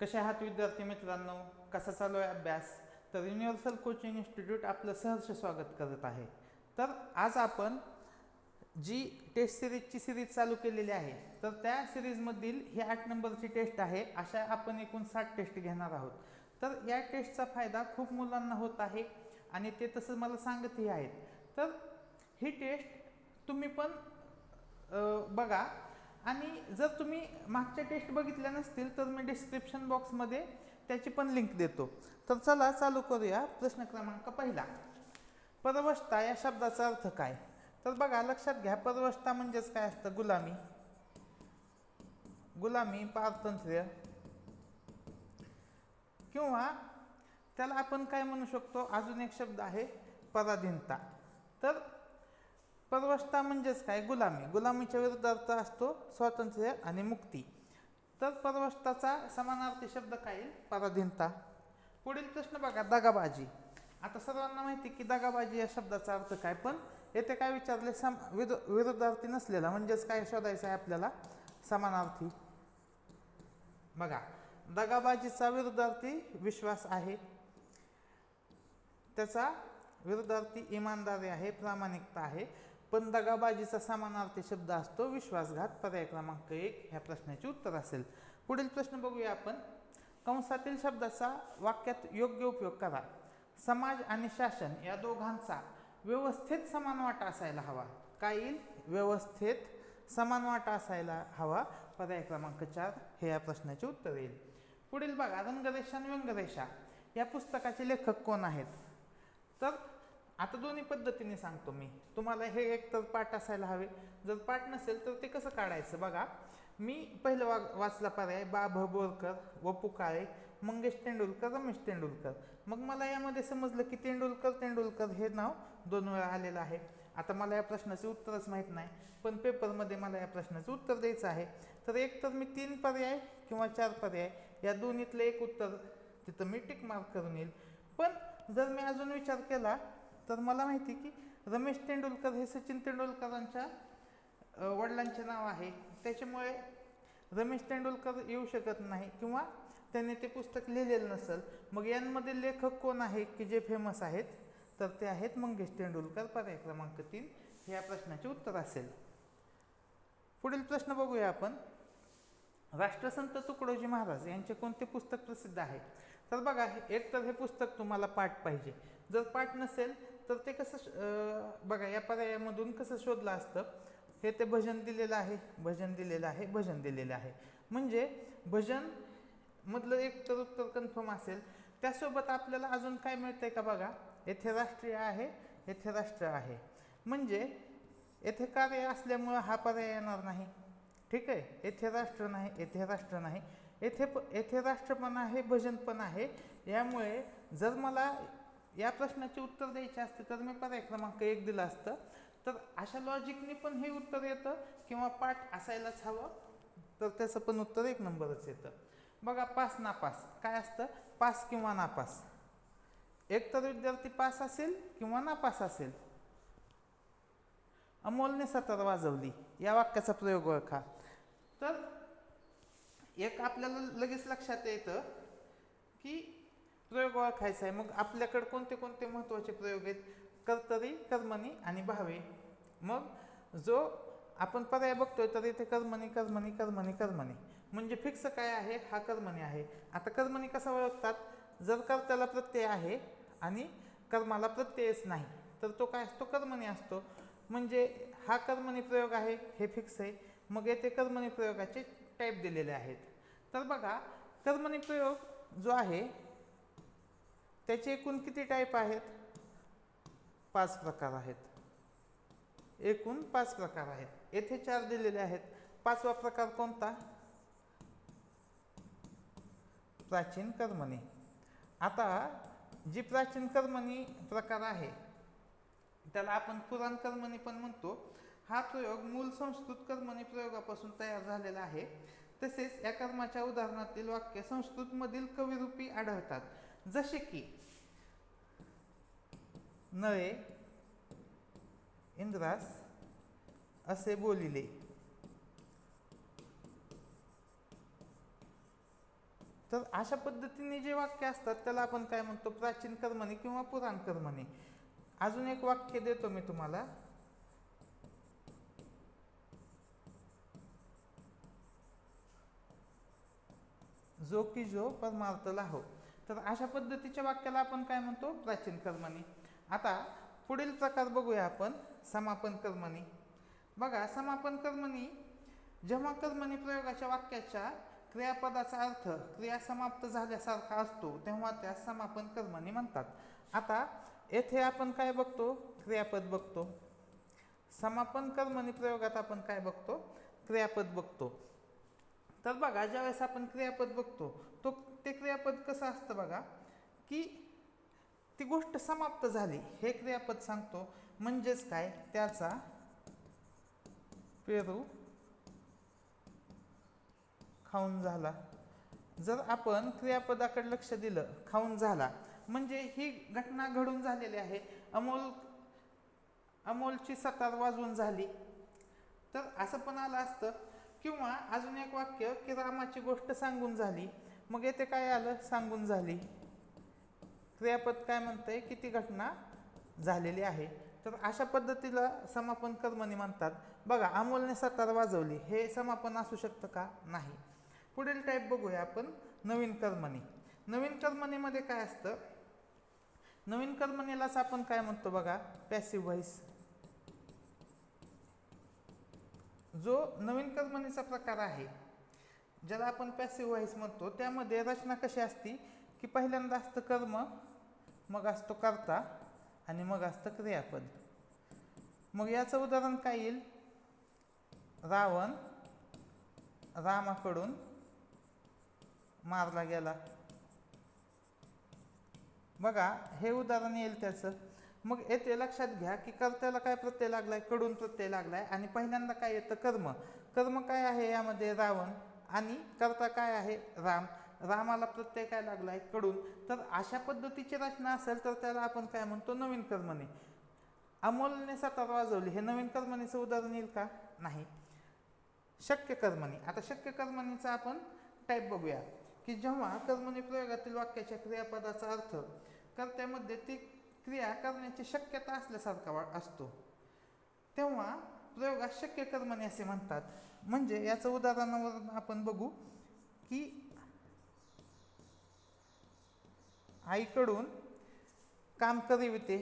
कसे आहात विद्यार्थी मित्रांनो? कसा चालू आहे अभ्यास? तर युनिव्हर्सल कोचिंग इन्स्टिट्यूट आपलं सहर्ष स्वागत करत आहे. तर आज आपण जी टेस्ट सिरीजची सिरीज चालू केलेली आहे तर त्या सिरीजमधील ही आठ नंबरची टेस्ट आहे अशा आपण एकूण साठ टेस्ट घेणार आहोत. तर या टेस्टचा फायदा खूप मुलांना होत आहे आणि ते तसं मला सांगतही आहेत. तर ही टेस्ट तुम्ही पण बघा आणि जर तुम्ही मागच्या टेस्ट बघितल्या नसतील तर मी डिस्क्रिप्शन बॉक्समध्ये त्याची पण लिंक देतो. तर चला चालू करूया प्रश्न क्रमांक पहिला. परवस्ता या शब्दाचा अर्थ काय? तर बघा लक्षात घ्या परवस्ता म्हणजेच काय असतं? गुलामी. गुलामी पारतंत्र्य. किंवा त्याला आपण काय म्हणू शकतो? अजून एक शब्द आहे पराधीनता. तर परवशता म्हणजेच काय? गुलामी. गुलामीच्या विरुद्धार्थ असतो स्वातंत्र्य आणि मुक्ती. तर परवशताचा समानार्थी शब्द काय? पराधीनता. पुढील प्रश्न बघा दगाबाजी. आता सर्वांना माहिती की दगाबाजी या शब्दाचा अर्थ काय? पण येथे काय विचारले? सम विरु विरुद्धार्थी नसलेला. म्हणजेच काय शोधायचं आहे आपल्याला? समानार्थी. बघा दगाबाजीचा विरुद्धार्थी विश्वास आहे. त्याचा विरुद्धार्थी इमानदारी आहे प्रामाणिकता आहे. पण दगाबाजीचा समानार्थी शब्द असतो विश्वासघात. पर्याय क्रमांक एक ह्या प्रश्नाचे उत्तर असेल. पुढील प्रश्न बघूया आपण. कंसातील शब्दाचा वाक्यात योग्य उपयोग करा. समाज आणि शासन या दोघांचा व्यवस्थेत समान वाटा असायला हवा. काय येईल? व्यवस्थेत समान वाटा असायला हवा. पर्याय क्रमांक चार हे या प्रश्नाचे उत्तर येईल. पुढील बघा रंगरेषा आणि व्यंगरेषा. या पुस्तकाचे लेखक कोण आहेत? तर आता दोन्ही पद्धतीने सांगतो मी. तुम्हाला हे एक तर पाठ असायला हवे. जर पाठ नसेल तर ते कसं काढायचं? बघा मी पहिलं वा वाचला पर्याय बा भ बोरकर वपू काळे मंगेश तेंडुलकर रमेश तेंडुलकर. मग मला यामध्ये समजलं की तेंडुलकर तेंडुलकर हे नाव दोन वेळा आलेलं आहे. आता मला या प्रश्नाचे उत्तरच माहीत नाही पण पेपरमध्ये मला या प्रश्नाचं उत्तर द्यायचं आहे. तर एक तर मी तीन पर्याय किंवा चार पर्याय या दोन्हीतलं एक उत्तर तिथं मी टिक मार्क करून येईल. पण जर मी अजून विचार केला तर मला माहिती की रमेश तेंडुलकर हे सचिन तेंडुलकरांच्या वडिलांचे नाव आहे. त्याच्यामुळे रमेश तेंडुलकर येऊ शकत नाही किंवा त्यांनी ते पुस्तक लिहिलेलं नसेल. मग यांमध्ये लेखक कोण आहे की जे फेमस आहेत? तर ते आहेत मंगेश तेंडुलकर पर्याय क्रमांक तीन. हे या प्रश्नाचे उत्तर असेल. पुढील प्रश्न बघूया आपण. राष्ट्रसंत तुकडोजी महाराज यांचे कोणते पुस्तक प्रसिद्ध आहे? तर बघा हे- एक तर हे पुस्तक तुम्हाला पाठ पाहिजे. जर पाठ नसेल तर ते कसं बघा या पर्यायामधून कसं शोधलं असतं? हे ते भजन दिलेलं आहे भजन दिलेलं आहे भजन दिलेलं आहे. म्हणजे भजन मधलं एक तर उत्तर कन्फर्म असेल. त्यासोबत आपल्याला अजून काय मिळतंय का बघा? येथे राष्ट्रीय आहे येथे राष्ट्र आहे. म्हणजे येथे कार्य असल्यामुळं हा पर्याय येणार नाही. ठीक आहे? येथे राष्ट्र नाही येथे राष्ट्र नाही. येथे प येथे राष्ट्र पण आहे भजन पण आहे. यामुळे जर मला या प्रश्नाचे उत्तर द्यायचे असते तर मी पर्याय क्रमांक एक दिलं असतं. तर अशा लॉजिकने पण हे उत्तर येतं किंवा पाठ असायलाच हवं. तर त्याचं पण उत्तर एक नंबरच येतं. बघा पास नापास. काय असतं? पास किंवा नापास. एक तर विद्यार्थी पास असेल किंवा नापास असेल. अमोलने सतर वाजवली. या वाक्याचा प्रयोग ओळखा. तर एक आपल्याला लगेच लक्षात येतं की प्रयोग ओळखायचा आहे. मग आपल्याकडे कोणते कोणते महत्त्वाचे प्रयोग आहेत? कर्तरी कर्मणी आणि भावे. मग जो आपण पर्याय बघतोय तर इथे कर्मणी कर्मणी कर्मणी कर्मणी. म्हणजे फिक्स काय आहे? हा कर्मणी आहे. आता कर्मणी कसा ओळखतात? जर कर्त्याला प्रत्यय आहे आणि कर्माला प्रत्ययच नाही तर तो काय असतो? कर्मणी असतो. म्हणजे हा कर्मणी प्रयोग आहे हे फिक्स आहे. मग येथे कर्मणी प्रयोगाचे टाईप दिलेले आहेत. तर बघा कर्मणी प्रयोग जो आहे त्याचे एकूण किती टाईप आहेत? पाच प्रकार आहेत. एकूण पाच प्रकार आहेत. येथे चार दिलेले आहेत. पाचवा प्रकार कोणता? प्राचीन कर्मणी. आता जी प्राचीन कर्मणी प्रकार आहे त्याला आपण पुराण कर्मणी पण म्हणतो. हा प्रयोग मूल संस्कृत कर्मणी प्रयोगापासून तयार झालेला आहे. तसेच या कर्माच्या उदाहरणातील वाक्य संस्कृतमधील कविरूपी आढळतात. जसे की नळे इंद्रास असे बोलिले. तर अशा पद्धतीने जे वाक्य असतात त्याला आपण काय म्हणतो? प्राचीन कर्मणे किंवा पुराण कर्मणे. अजून एक वाक्य देतो मी तुम्हाला. जो की जो परमार्थ लाहो तर अशा पद्धतीच्या वाक्याला आपण काय म्हणतो? प्राचीन कर्मणी. आता पुढील प्रकार बघूया आपण. समापन कर्मणी. बघा समापन कर्मणी जेव्हा कर्मणी प्रयोगाच्या वाक्याच्या क्रियापदाचा अर्थ क्रिया समाप्त झाल्यासारखा असतो तेव्हा त्या समापन कर्मणी म्हणतात. आता येथे आपण काय बघतो? क्रियापद बघतो. समापन कर्मणी प्रयोगात आपण काय बघतो? क्रियापद बघतो. तर बघा ज्यावेळेस आपण क्रियापद बघतो तो ते क्रियापद कसं असतं बघा की ती गोष्ट समाप्त झाली. हे क्रियापद सांगतो. म्हणजेच काय? त्याचा पेरू खाऊन झाला. जर आपण क्रियापदाकडे लक्ष दिलं खाऊन झाला म्हणजे ही घटना घडून झालेली आहे. अमोल अमोलची सतार वाजवून झाली. तर असं पण आलं असतं. किंवा अजून एक वाक्य की रामाची गोष्ट सांगून झाली. मग येथे काय आलं? सांगून झाली. क्रियापद काय म्हणतंय? की ती घटना झालेली आहे. तर अशा पद्धतीला समापन कर्मणी म्हणतात. बघा अमोलने सतार वाजवली. हे समापन असू शकतं का? नाही. पुढील टाईप बघूया आपण. नवीन कर्मणी. नवीन कर्मणीमध्ये काय असतं? नवीन कर्मणीलाच आपण काय म्हणतो बघा? पॅसिव्ह व्हॉइस जो नवीन कर्मणीचा प्रकार आहे ज्याला आपण पॅसिव्ह व्हॉइस म्हणतो त्यामध्ये रचना कशी असती? की पहिल्यांदा असतं कर्म मग असतो कर्ता आणि मग असतं क्रियापद. मग याचं उदाहरण काय येईल? रावण रामाकडून मारला गेला. बघा हे उदाहरण येईल त्याचं. मग येते लक्षात घ्या की कर्त्याला काय प्रत्यय लागलाय? कडून प्रत्यय लागलाय. आणि पहिल्यांदा काय येतं? कर्म. कर्म काय आहे यामध्ये? रावण. आणि कर्ता काय आहे? राम. रामाला प्रत्यय काय लागलायकडून तर अशा पद्धतीची रचना असेल तर त्याला आपण काय म्हणतो? नवीन कर्मणी. अमोलने सतार वाजवली. हे नवीन कर्मणीचं उदाहरण येईल का? नाही. शक्य कर्मणी. आता शक्य कर्मणीचा आपण टाईप बघूया. की जेव्हा कर्मणी प्रयोगातील वाक्याच्या क्रियापदाचा अर्थ कर्त्यामध्ये ती क्रिया करण्याची शक्यता असल्यासारखा वा असतो. तेव्हा प्रयोगात शक्य कर्मणी असे म्हणतात. म्हणजे याचं उदाहरणावरून आपण बघू की आईकडून काम करविते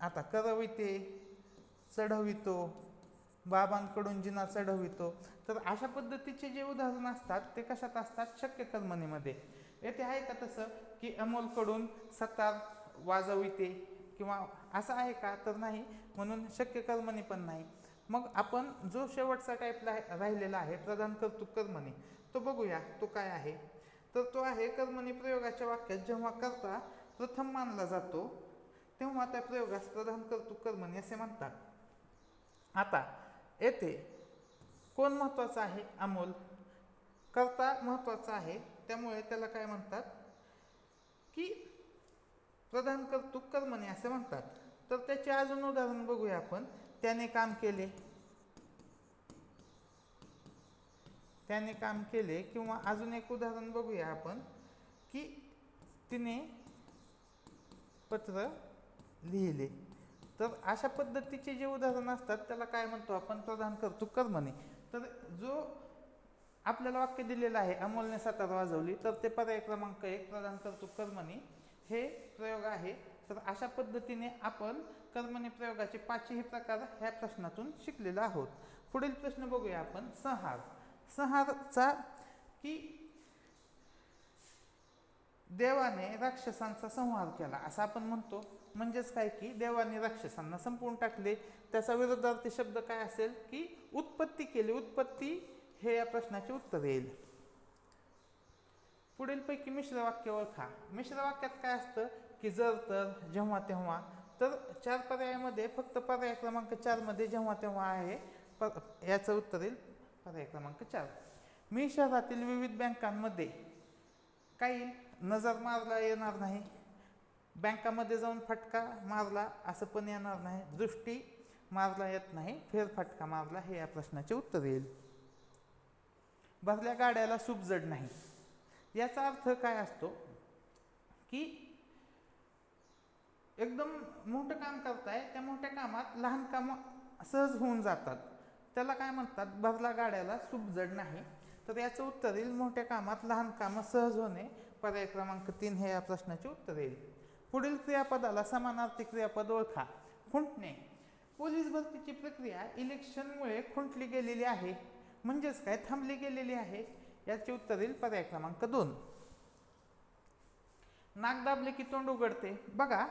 आता करविते चढवितो बाबांकडून जिना चढवितो तर अशा पद्धतीचे जे उदाहरण असतात ते कशात असतात? शक्य कर्मणीमध्ये. येथे आहे का तसं की अमोलकडून सतार वाजविते? किंवा असं आहे का? तर नाही. म्हणून शक्य कर्मणी पण नाही. मग आपण जो शेवटचा टाईप राहिलेला आहे प्रधान कर्तृक कर्मणी तो बघूया. तो काय आहे? तर तो आहे कर्मणी प्रयोगाच्या वाक्यात जेव्हा करता प्रथम मानला जातो तेव्हा त्या प्रयोगास प्रधान कर्तृक कर्मणी असे म्हणतात. आता येथे कोण महत्त्वाचा आहे? अमोल. करता महत्त्वाचा आहे. त्यामुळे त्याला काय म्हणतात? की प्रधान कर्तृक कर्मणी असे म्हणतात. तर त्याचे अजून उदाहरण बघूया आपण. त्याने काम केले. त्याने काम केले किंवा अजून एक उदाहरण बघूया आपण. की तिने पत्र लिहिले. तर अशा पद्धतीचे जे उदाहरण असतात त्याला काय म्हणतो आपण? प्रधान करतो कर्मणी तर जो आपल्याला वाक्य दिलेलं आहे अमोलने सतार वाजवली तर ते पर्याय क्रमांक एक प्रधान करतो कर्मणी हे प्रयोग आहे. तर अशा पद्धतीने आपण कर्मणी प्रयोगाचे पाचही प्रकार ह्या प्रश्नातून शिकलेलो आहोत. पुढील प्रश्न बघूया आपण. संहार. संहारचा की देवाने राक्षसांचा संहार केला. असं आपण म्हणतो. म्हणजेच काय की देवाने राक्षसांना संपवून टाकले. त्याचा विरोधार्थी शब्द काय असेल की उत्पत्ती केली. उत्पत्ती हे या प्रश्नाचे उत्तर येईल. पुढीलपैकी मिश्र वाक्य ओळखा. मिश्र वाक्यात काय असतं? की जर तर जेव्हा तेव्हा. तर चार पर्यायामध्ये फक्त पर्याय क्रमांक चारमध्ये जेव्हा तेव्हा आहे. प याचं उत्तर येईल. पर्याय क्रमांक चार. मी शहरातील विविध बँकांमध्ये काही नजर मारला येणार नाही. बँकामध्ये जाऊन फटका मारला असं पण येणार नाही. दृष्टी मारला येत नाही. फेरफटका मारला हे या प्रश्नाचे उत्तर येईल. भरल्या गाड्याला सुबजड नाही. याचा अर्थ काय असतो की एकदम मोठं काम करताय त्या मोठ्या कामात लहान कामं सहज होऊन जातात. त्याला काय म्हणतात? भरला गाड्याला सुबजड नाही. तर याचं उत्तर येईल मोठ्या कामात लहान कामं सहज होणे. पर्याय क्रमांक तीन हे या प्रश्नाचे उत्तर येईल. पुढील क्रियापदाला समानार्थी क्रियापद ओळखा. खुंटणे. पोलीस भरतीची प्रक्रिया इलेक्शनमुळे खुंटली गेलेली आहे. म्हणजेच काय? थांबली गेलेली आहे. याचे उत्तर येईल पर्याय क्रमांक दोन. नाक दाबले की तोंड उघडते. बघा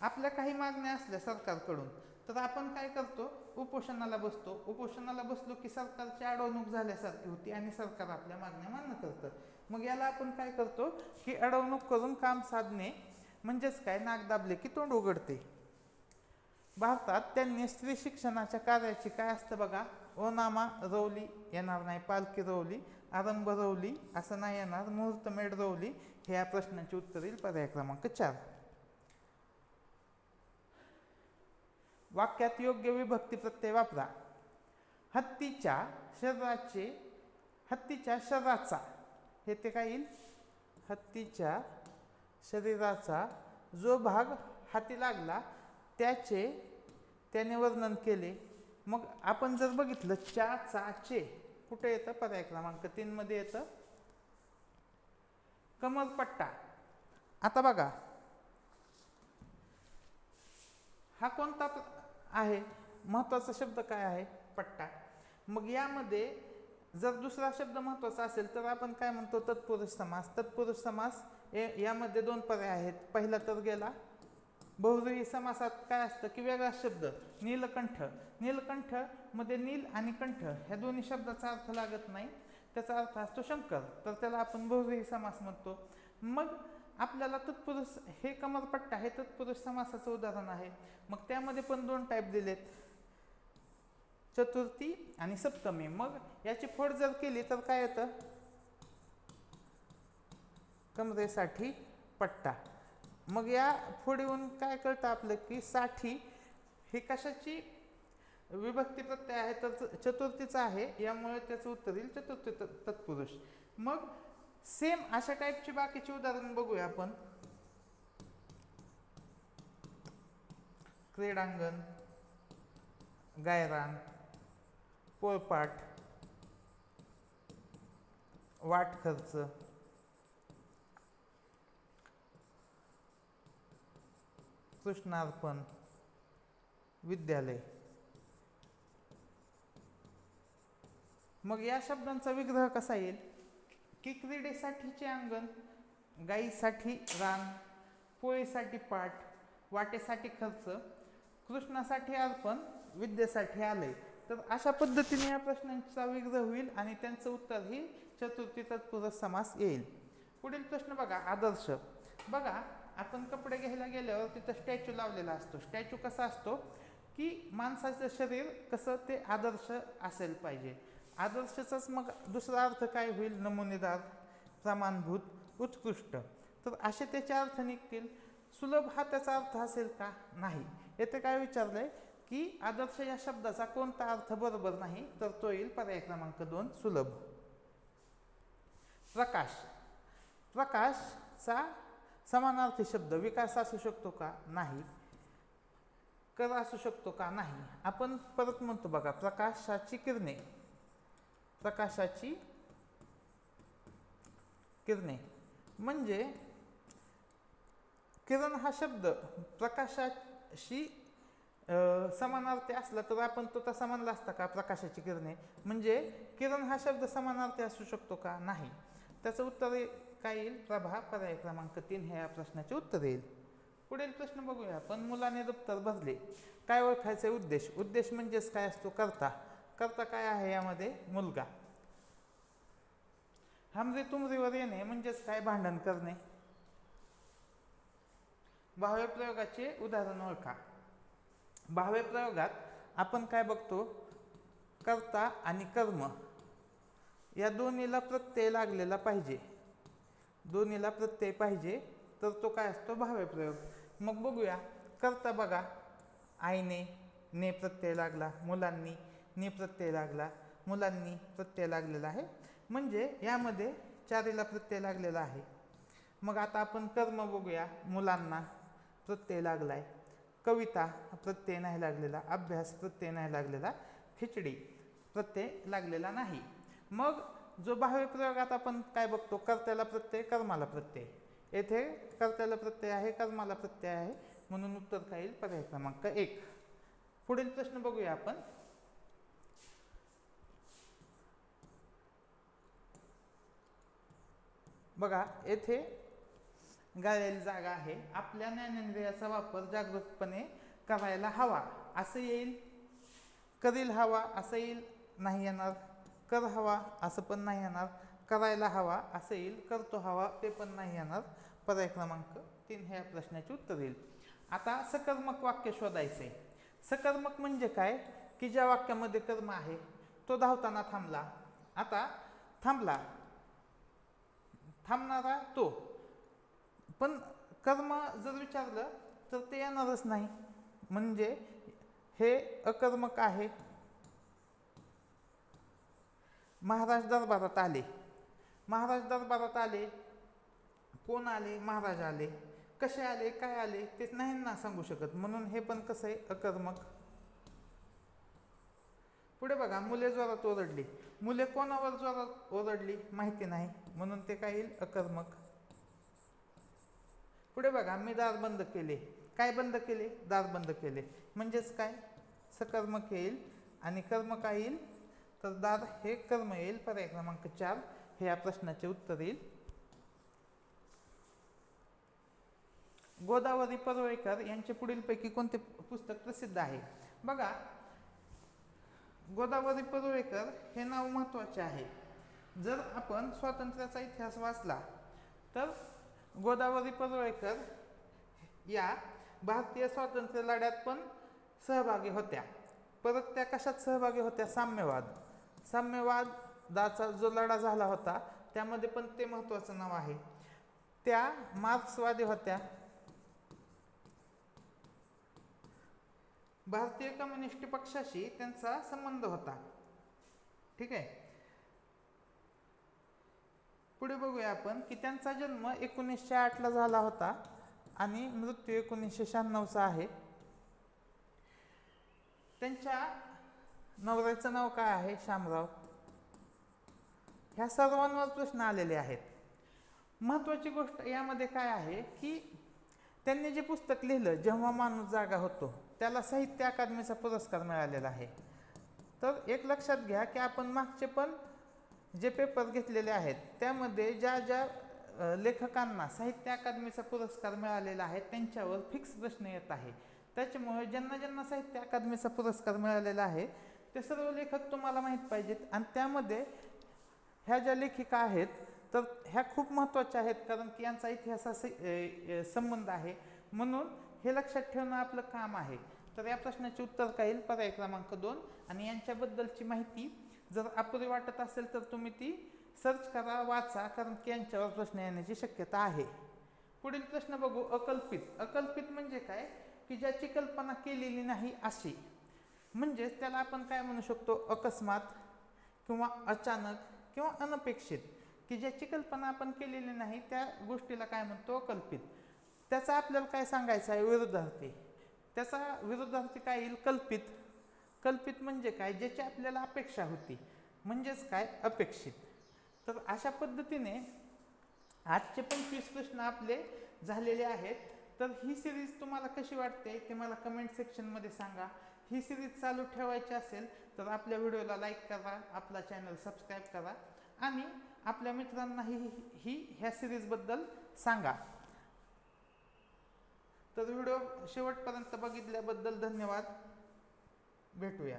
आपल्या काही मागण्या असल्या सरकारकडून तर आपण काय करतो? उपोषणाला बसतो. उपोषणाला बसलो की सरकारची अडवणूक झाल्यासारखी होती आणि सरकार आपल्या मागण्या मान्य करतं. मग याला आपण काय करतो? की अडवणूक करून काम साधणे म्हणजेच काय? नाक दाबले की तोंड उघडते. भारतात त्यांनी स्त्री शिक्षणाच्या कार्याची काय असतं बघा? ओनामा रवली येणार नाही पालखी रवली आरंभ रवली असं नाही येणार मुहूर्त रवली हे या प्रश्नाचे उत्तर येईल पर्याय क्रमांक चार वाक्यात योग्य विभक्ती प्रत्यय वापरा हत्तीच्या शरीराचे हत्तीच्या शरीराचा हे ते काय येईल हत्तीच्या शरीराचा जो भाग हाती लागला त्याचे त्याने वर्णन केले मग आपण जर बघितलं चा चा चे कुठे येतं? पर्याय क्रमांक तीनमध्ये येतं. कमरपट्टा आता बघा. हा कोणता आहे? महत्त्वाचा शब्द काय आहे? पट्टा. मग यामध्ये जर दुसरा शब्द महत्त्वाचा असेल तर आपण काय म्हणतो? तत्पुरुष समास. तत्पुरुष समास यामध्ये दोन पर्याय आहेत. पहिला तर गेला. बहुव्रीही समासात काय असतं की वेगळा शब्द नीलकंठ. नीलकंठमध्ये नील आणि कंठ ह्या दोन्ही शब्दाचा अर्थ लागत नाही. त्याचा अर्थ असतो शंकर. तर त्याला आपण बहुव्रीही समास म्हणतो. मग आपल्याला तत्पुरुष हे कमरपट्टा हे तत्पुरुष समासाचं उदाहरण आहे. मग त्यामध्ये पण दोन टाईप दिलेत. चतुर्थी आणि सप्तमी. मग याची फोड जर केली तर काय येतं? कमरेसाठी पट्टा. मग या फोडीहून काय कळतं आपलं की साठी हे कशाची विभक्ती प्रत्यय आहे? तर चतुर्थीचा आहे. यामुळे त्याचं उत्तर येईल चतुर्थी तत्पुरुष. मग सेम अशा टाईपची बाकीची उदाहरण बघूया आपण. क्रीडांगण गायरान पोळपाट वाट खर्च. कृष्णार्पण विद्यालय. मग या शब्दांचा विग्रह कसा येईल? की क्रीडेसाठीचे अंगण गाईसाठी रान पोळीसाठी पाठ वाटेसाठी खर्च कृष्णासाठी अर्पण विद्येसाठी आलय. तर अशा पद्धतीने या प्रश्नांचा विग्रह होईल आणि त्यांचं उत्तर ही चतुर्थी तत्पुरुष समास येईल. पुढील प्रश्न बघा आदर्श. बघा आपण कपडे घ्यायला गेल्यावर तिथं स्टॅच्यू लावलेला असतो. स्टॅच्यू कसा असतो की माणसाचं शरीर कसं ते आदर्श असेल पाहिजे. आदर्शचाच मग दुसरा अर्थ काय होईल? नमुनेदार प्रमाणभूत उत्कृष्ट. तर असे त्याचे अर्थ निघतील. सुलभ हा त्याचा अर्थ असेल का? नाही. येथे काय विचारलंय की आदर्श या शब्दाचा कोणता अर्थ बरोबर नाही? तर तो येईल पर्याय क्रमांक दोन सुलभ. प्रकाश. प्रकाशचा समानार्थी शब्द विकास असू शकतो का? नाही. कर असू शकतो का? नाही. आपण परत म्हणतो बघा प्रकाशाची किरणे. प्रकाशाची किरणे. म्हणजे किरण हा शब्द प्रकाशाशी समानार्थी असला तर आपण तो तसा म्हणला असता का? प्रकाशाची किरणे. म्हणजे किरण हा शब्द समानार्थी असू शकतो का? नाही. त्याचं उत्तर काय येईल? प्रभा पर्याय क्रमांक तीन हे या प्रश्नाचे उत्तर येईल. पुढील प्रश्न बघूया. पण मुलाने दप्तर भरले. काय ओळखायचे उद्देश? उद्देश म्हणजेच काय असतो? करता. करता काय आहे यामध्ये? मुलगा. हमरे तुमरीवर येणे म्हणजेच काय? भांडण करणे. भाव्य प्रयोगाचे उदाहरण ओळखा. भाव्य प्रयोगात आपण काय बघतो? कर्ता आणि कर्म. या दोन्हीला प्रत्यय लागलेला पाहिजे. दोन्हीला प्रत्यय पाहिजे तर तो काय असतो? भाव्य प्रयोग. मग बघूया. करता बघा. आईने ने प्रत्यय लागला. मुलांनी ने प्रत्यय लागला. मुलांनी प्रत्यय लागलेला आहे. म्हणजे यामध्ये चारीला प्रत्यय लागलेला आहे. मग आता आपण कर्म बघूया. मुलांना प्रत्यय लागला आहे कविता प्रत्यय नाही लागलेला. अभ्यास प्रत्यय नाही लागलेला. खिचडी प्रत्यय लागलेला नाही. मग जो बाह्य प्रयोगात आपण काय बघतो कर्त्याला प्रत्यय कर्माला प्रत्यय. येथे कर्त्याला प्रत्यय आहे कर्माला प्रत्यय आहे म्हणून उत्तर काय येईल? पर्याय क्रमांक एक. पुढील प्रश्न बघूया आपण. बघा येथे गाळलेली जागा आहे. आपल्या ज्ञानेंद्रियाचा वापर जागृतपणे करायला हवा. असं येईल? करील हवा असं येईल? नाही येणार. कर हवा असं पण नाही येणार. करायला हवा असं येईल करतो हवा ते पण नाही येणार. पर्याय क्रमांक तीन ह्या प्रश्नाचे उत्तर येईल आता सकर्मक वाक्य शोधायचे सकर्मक म्हणजे काय? की ज्या वाक्यामध्ये कर्म आहे तो धावताना थांबला. आता थांबला. थांबणारा तो. पण कर्म जर विचारलं तर ते येणारच नाही. म्हणजे हे अकर्मक आहे. महाराज दरबारात आले. महाराज दरबारात आले. कोण आले? महाराज आले. कसे आले? काय आले? ते नाही ना सांगू शकत. म्हणून हे पण कसं आहे? अकर्मक. पुढे बघा मुले जोरात ओरडली. मुले कोणावर जोरात ओरडली? माहिती नाही. म्हणून ते काय येईल? अकर्मक. पुढे बघा मी दार बंद केले. काय बंद केले? दार बंद केले. म्हणजेच काय? सकर्मक येईल आणि कर्म काय येईल? तर दाद हे कर्म येईल पर्याय क्रमांक चार. हे या प्रश्नाचे उत्तर येईल. गोदावरी परवेकर यांचे पुढीलपैकी कोणते पुस्तक प्रसिद्ध आहे? बघा गोदावरी पडवळकर हे नाव महत्त्वाचे आहे. जर आपण स्वातंत्र्याचा इतिहास वाचला तर गोदावरी पडवळकर या भारतीय स्वातंत्र्य लढ्यात पण सहभागी होत्या. परत त्या कशात सहभागी होत्या? साम्यवाद. साम्यवादाचा जो लढा झाला होता त्यामध्ये पण ते महत्त्वाचं नाव आहे. त्या मार्क्सवादी होत्या. भारतीय कम्युनिस्ट पक्षाशी त्यांचा संबंध होता. ठीक आहे? पुढे बघूया आपण की त्यांचा जन्म एकोणीसशे आठला झाला होता आणि मृत्यू एकोणीसशे शहाण्णवचा आहे. त्यांच्या नवऱ्याचं नाव काय आहे? शामराव ह्या सर्वांवर प्रश्न आलेले आहेत. महत्त्वाची गोष्ट यामध्ये काय आहे की त्यांनी जे पुस्तक लिहिलं जेव्हा माणूस जागा होतो त्याला साहित्य अकादमीचा पुरस्कार मिळालेला आहे. तर एक लक्षात घ्या की आपण मागचे पण जे पेपर घेतलेले आहेत त्यामध्ये ज्या ज्या लेखकांना साहित्य अकादमीचा पुरस्कार मिळालेला आहे त्यांच्यावर फिक्स प्रश्न येत आहे. त्याच्यामुळे ज्यांना ज्यांना साहित्य अकादमीचा पुरस्कार मिळालेला आहे ते सर्व लेखक तुम्हाला माहीत पाहिजेत. आणि त्यामध्ये ह्या ज्या लेखिका आहेत तर ह्या खूप महत्त्वाच्या आहेत कारण की यांचा इतिहासाशी संबंध आहे. म्हणून हे लक्षात ठेवणं आपलं काम आहे. तर या प्रश्नाचे उत्तर काय येईल? पर्याय क्रमांक दोन. आणि यांच्याबद्दलची माहिती जर अपुरी वाटत असेल तर तुम्ही ती सर्च करा वाचा कारण की यांच्यावर प्रश्न येण्याची शक्यता आहे. पुढील प्रश्न बघू. अकल्पित. अकल्पित म्हणजे काय? की ज्याची कल्पना केलेली नाही अशी. म्हणजेच त्याला आपण काय म्हणू शकतो? अकस्मात किंवा अचानक किंवा अनपेक्षित. की ज्याची कल्पना आपण केलेली नाही त्या गोष्टीला काय म्हणतो? कल्पित. त्याचा आपल्याला काय सांगायचं आहे? विरुद्धार्थी त्याचा विरुद्धार्थी काय येईल? कल्पित. कल्पित म्हणजे काय? ज्याची आपल्याला अपेक्षा होती. म्हणजेच काय? अपेक्षित. तर अशा पद्धतीने आजचे पंचवीस प्रश्न आपले झालेले आहेत. तर ही सिरीज तुम्हाला कशी वाटते? ते मला कमेंट सेक्शनमध्ये सांगा. ही सिरीज चालू ठेवायची असेल तर आपल्या व्हिडिओला लाईक करा आपला चॅनल सबस्क्राईब करा आणि आपल्या मित्रांनाही ही ह्या सिरीजबद्दल सांगा. तर व्हिडिओ शेवटपर्यंत बघितल्याबद्दल धन्यवाद. भेटूया.